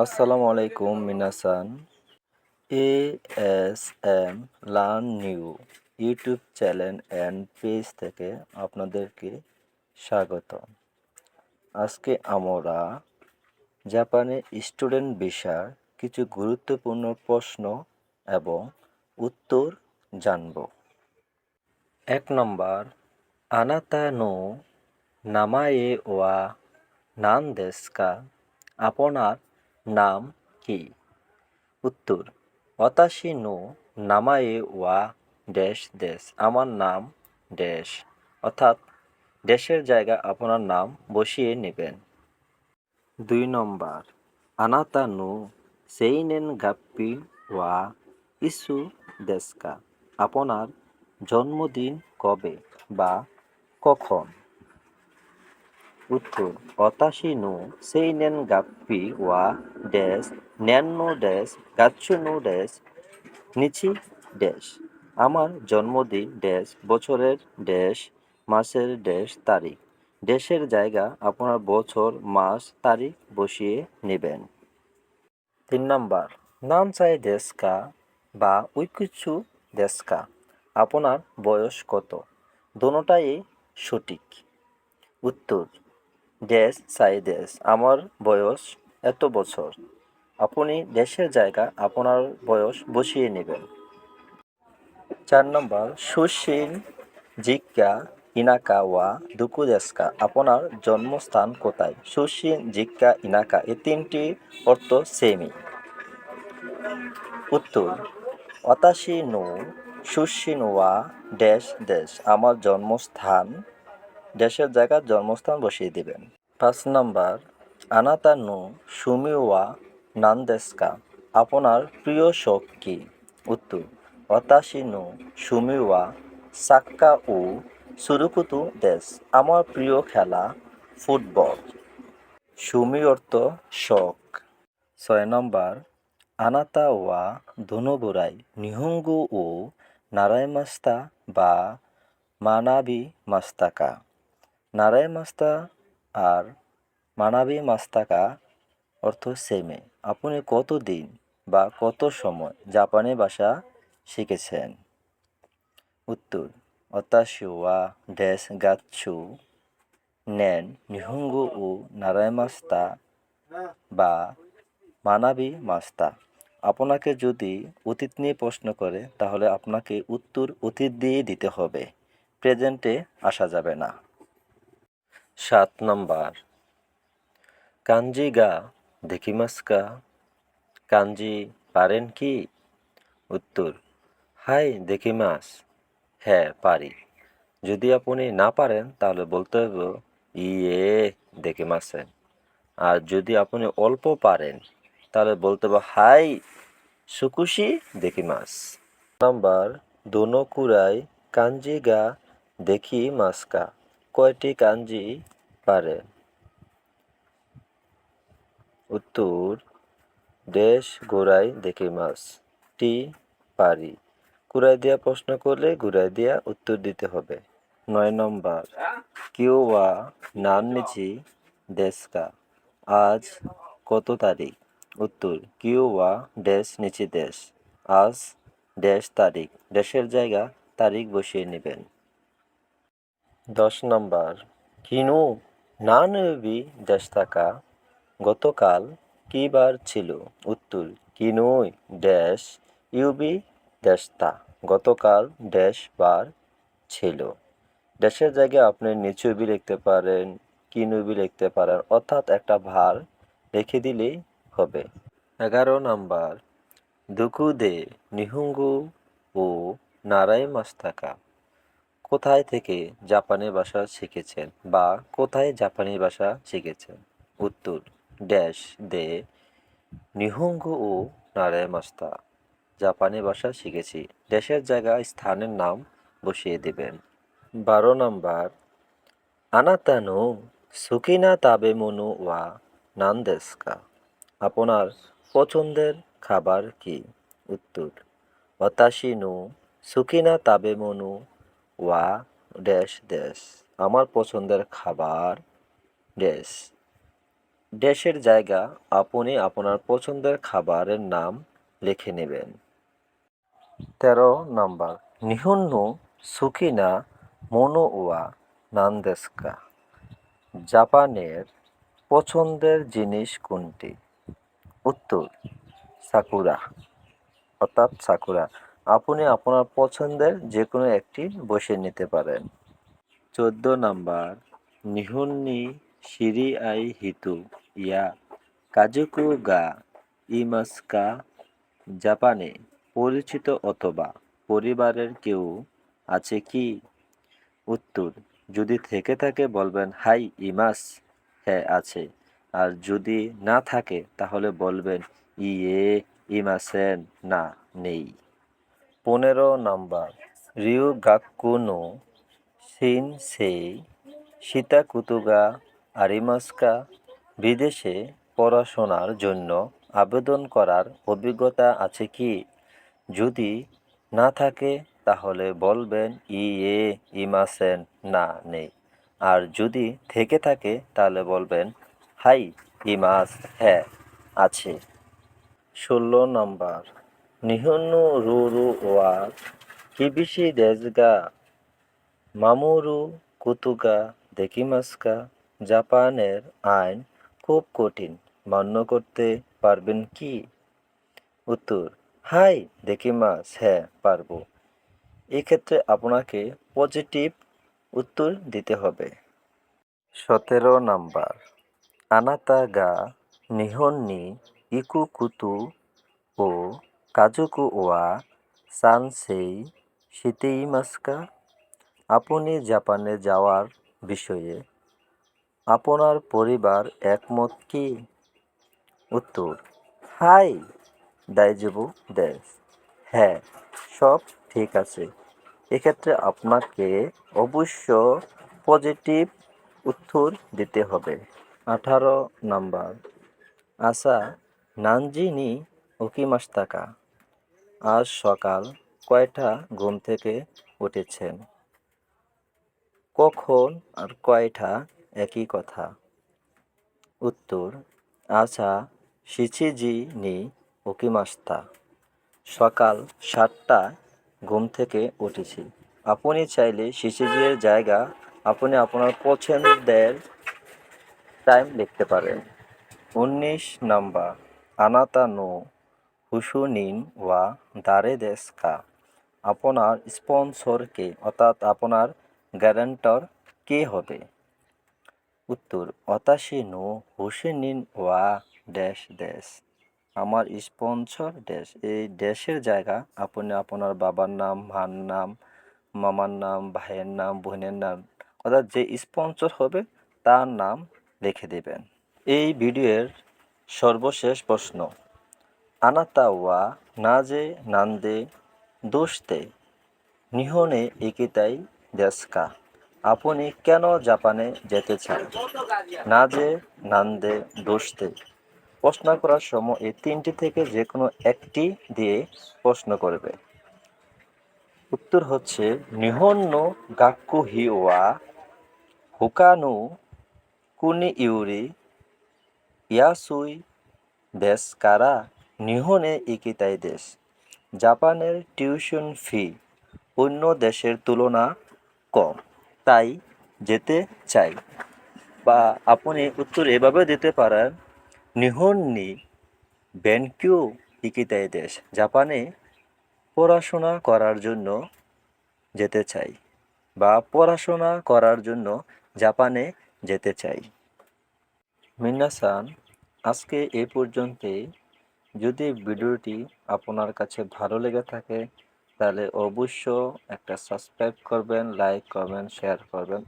আসসালামু আলাইকুম মিনাসান। A S M learn new YouTube channel and page থেকে আপনাদেরকে স্বাগত। আজকে আমরা জাপানে স্টুডেন্ট ভিসার কিছু গুরুত্বপূর্ণ প্রশ্ন এবং উত্তর জানব। এক নম্বর আনাতা নো নামায়ে ওয়া নাম দেশকা আপনার নাম কি? উত্তর, অতাশি নো নামায়ে ওয়া ড্যাশ দেশ। আমার নাম ড্যাশ অর্থাৎ দেশের জায়গা আপনার নাম বসিয়ে নেবেন। দুই নম্বর, আনাতা নো সেইনেন গাপ্পি ওয়া ইসু দেশকা। আপনার জন্মদিন কবে বা কখন? উত্তর অতাশি নো, সেই নেন গাপ্পি ওয়া ড্যাশ ন্যানো ড্যাশ গাচ্ছুনো ড্যাশ নিচি ড্যাশ আমার জন্মদিন ড্যাশ বছরের ড্যাশ মাসের ড্যাশ তারিখ। দেশের জায়গা আপনার বছর, মাস, তারিখ বসিয়ে নেবেন। তিন নম্বর, নাম চাই দেশকা বা উইকুচু দেশকা। আপনার বয়স কত? দোনোটাই সঠিক। উত্তর দেশ চাই দেশ। আমার বয়স এত বছর। আপনি দেশের জায়গা আপনার বয়স বসিয়ে নেবেন। চার নম্বর, সুশীল, জিজ্ঞা, ইনাকা ওয়া দুকু দেশকা আপনার জন্মস্থান কোথায়? সুশীল, জিজ্ঞা, ইনাকা এই তিনটি অর্থ সেমি উত্তর অতাশি নু সুশীন ওয়া ড্যাশ দেশ। আমার জন্মস্থান দেশের জায়গার জন্মস্থান বসিয়ে দিবেন। পাঁচ নম্বর আনাতা নো সুমিওয়া নান্দেস্কা, আপনার প্রিয় শখ কি? উত্তর অতাশি নো সুমিওয়া সাক্কা ও সুরুকুতু দেশ, আমার প্রিয় খেলা ফুটবল। সুমি অর্থ শখ। ছয় নম্বর আনাতা ওয়া ধনুবুরাই নিহুঙ্গু ও নারায় মাস্তা বা মানাবি মাস্তাকা। নারায় মাস্তা আর মানাবি মাস্তাকা অর্থ সেমে। আপনি কত দিন বা কত সময় জাপানি ভাষা শিখেছেন? উত্তর অতাশি ওয়া ড্যাশ গাচ্ছু, নেন নিহুঙ্গু ও নারায় মাস্তা বা মানাবি মাস্তা। আপনাকে যদি অতীত নিয়ে প্রশ্ন করে, তাহলে আপনাকে উত্তর অতীত দিয়ে দিতে হবে। প্রেজেন্টে আসা যাবে না। সাত নম্বর। কাঞ্জি গা দেখিমাস্কা কাঞ্জি, পারেন কি? উত্তর, হাই দেখিমাস হ্যাঁ পারি। যদি আপনি না পারেন, তাহলে বলতে হবে ইয়ে দেখিমাসেন আর যদি আপনি অল্প পারেন, তাহলে বলতে হবে হাই, সুকুশি দেখিমাস নাম্বার, দোনো কুরাই কাঞ্জি গা, দেখি মাস্কা কয়টি কাঞ্জি পারে? উত্তর, দেশ গোড়াই দেখি মাস টি, পারি। কুড়াই দিয়া প্রশ্ন করলে ঘুরাই দিয়া উত্তর দিতে হবে। নয় নম্বর কিউ ওয়া নাম নিচি দেশকা। আজ কত তারিখ? উত্তর কিউ ওয়া ড্যাশ নিচি দেশ। আজ ড্যাশ তারিখ। দেশের জায়গা তারিখ বসিয়ে নেবেন। দশ নম্বর। কিনু না নেবি দেশ থাকা গতকাল কী বার ছিল? উত্তর, কিনুই ড্যাশ ইউবি ড্যাশতা গতকাল ড্যাশ বার ছিল। ড্যাশের জায়গায় আপনি নিচুবি লিখতে পারেন কিনুবি লিখতে পারেন, অর্থাৎ একটা ভার রেখে দিলেই হবে। এগারো নাম্বার দুকু দে নিহুঙ্গু ও নারাই মাস্তাকা। কোথায় থেকে জাপানি ভাষা শিখেছেন বা কোথায় জাপানি ভাষা শিখেছেন? উত্তর, ড্যাশ, দে, নিহুঙ্গু ও নারায় মাস্তা। জাপানি ভাষা শিখেছি। দেশের জায়গায় স্থানের নাম বসিয়ে দেবেন। বারো নম্বর, আনাতানো সুকিনা তাবে মনু ওয়া নান্দেস্কা। আপনার পছন্দের খাবার কি? উত্তর অতাশি নো সুকিনা তাবে মনু ওয়া ড্যাশ ড্যাশ। আমার পছন্দের খাবার ড্যাশ। দেশের জায়গা আপনি আপনার পছন্দের খাবারের নাম লিখে নেবেন। তেরো নাম্বার। নিহন্নু সুকিনা মোনো ওয়া নান্দেস্কা। জাপানের পছন্দের জিনিস কোনটি? উত্তর, সাকুরা। অর্থাৎ সাকুরা। আপনি আপনার পছন্দের যে কোনো একটি বসে নিতে পারেন। চোদ্দ নাম্বার, নিহুন্নি শিরি আই হিতু, ইয়া কাজুকু গা ইমাস্কা, জাপানে পরিচিত অথবা পরিবারের কেউ আছে কি? উত্তর, যদি থেকে থাকে বলবেন, হাই, ইমাস। হ্যাঁ আছে। আর যদি না থাকে, তাহলে বলবেন ইয়ে ইমাসেন। না, নেই। পনেরো নাম্বার। রিউ গাক্কুনো, সিন সেই সীতাকুতুগা আরিমাস্কা বিদেশে পড়াশোনার জন্য আবেদন করার অভিজ্ঞতা আছে কি? যদি না থাকে, তাহলে বলবেন ই ইয়ে ইমাসেন, না, নেই। আর যদি থেকে থাকে, তাহলে বলবেন, হাই, ইমাস হ্যাঁ আছে। ষোলো নম্বর। নিহন্নু রুরু ওয়া কিবিশি দেশগা মামুরু কুতুগা দেকিমাস্কা জাপানের আইন খুব কঠিন, মান্য করতে পারবেন কি? উত্তর, হাই দেকিমাস হ্যাঁ পারব। এক্ষেত্রে আপনাকে পজিটিভ উত্তর দিতে হবে। সতেরো নাম্বার আনাতা গা নিহন্নি ইকু কুতু ও কাজুকু ওয়া সানসেই শীতেইমাস্কা আপনি জাপানে যাওয়ার বিষয়ে আপনার পরিবার একমত কি? উত্তর, হাই, দাইজবু দেশ। হ্যাঁ সব ঠিক আছে। এক্ষেত্রে আপনাকে অবশ্য পজিটিভ উত্তর দিতে হবে। আঠারো নাম্বার, আশা নানজিনি ওকিমাস্তাকা। আজ সকাল কয়টা ঘুম থেকে উঠেছেন? কখন আর কয়টা একই কথা? উত্তর আশা শিচিজি নি ওকিমাস্তা সকাল সাতটা ঘুম থেকে উঠেছি। আপনি চাইলে শিশিজির জায়গা আপনি আপনার পছন্দের টাইম লিখতে পারেন। উনিশ নাম্বার, আনাতা নো। হুসুনিন ওয়া দারে দেশকা। আপনার স্পন্সরকে, অর্থাৎ আপনার গ্যারেন্টর কে হবে? উত্তর, অতাশি নো হুসেনিন ওয়া ড্যাশ ড্যাশ। আমার স্পন্সর ড্যাশ, এই ড্যাশের জায়গা আপনি আপনার বাবার নাম, মার নাম, মামার নাম, ভাইয়ের নাম, বোনের নাম, অর্থাৎ যে স্পন্সর হবে তার নাম লিখে দেবেন। এই ভিডিওর সর্বশেষ প্রশ্ন। ওয়া নাজে, নান্দে দোষতে নিহনে একিতাই দেশকা। আপনি কেন জাপানে যেতে চান? নাজে, নান্দে দোষতে প্রশ্ন করার সময় এই তিনটি থেকে যে কোনো একটি দিয়ে প্রশ্ন করবে। উত্তর হচ্ছে নিহন্ন গাক্কু হি ওয়া হুকানু কুনি ইউরি ইয়াসুই দেশ কারা নিহনে ইকিতাই দেশ। জাপানের টিউশন ফি অন্য দেশের তুলনা কম, তাই যেতে চাই। বা আপনি উত্তর এভাবে দিতে পারেন নিহন্নি বেনকিউ ইকিতাই দেশ, জাপানে পড়াশোনা করার জন্য যেতে চাই বা পড়াশোনা করার জন্য জাপানে যেতে চাই। মিনাসান আজকে এ পর্যন্তই। যদি ভিডিওটি আপনার কাছে ভালো লেগে থাকে, তাহলে অবশ্য একটা সাবস্ক্রাইব করবেন, লাইক করবেন, শেয়ার করবেন।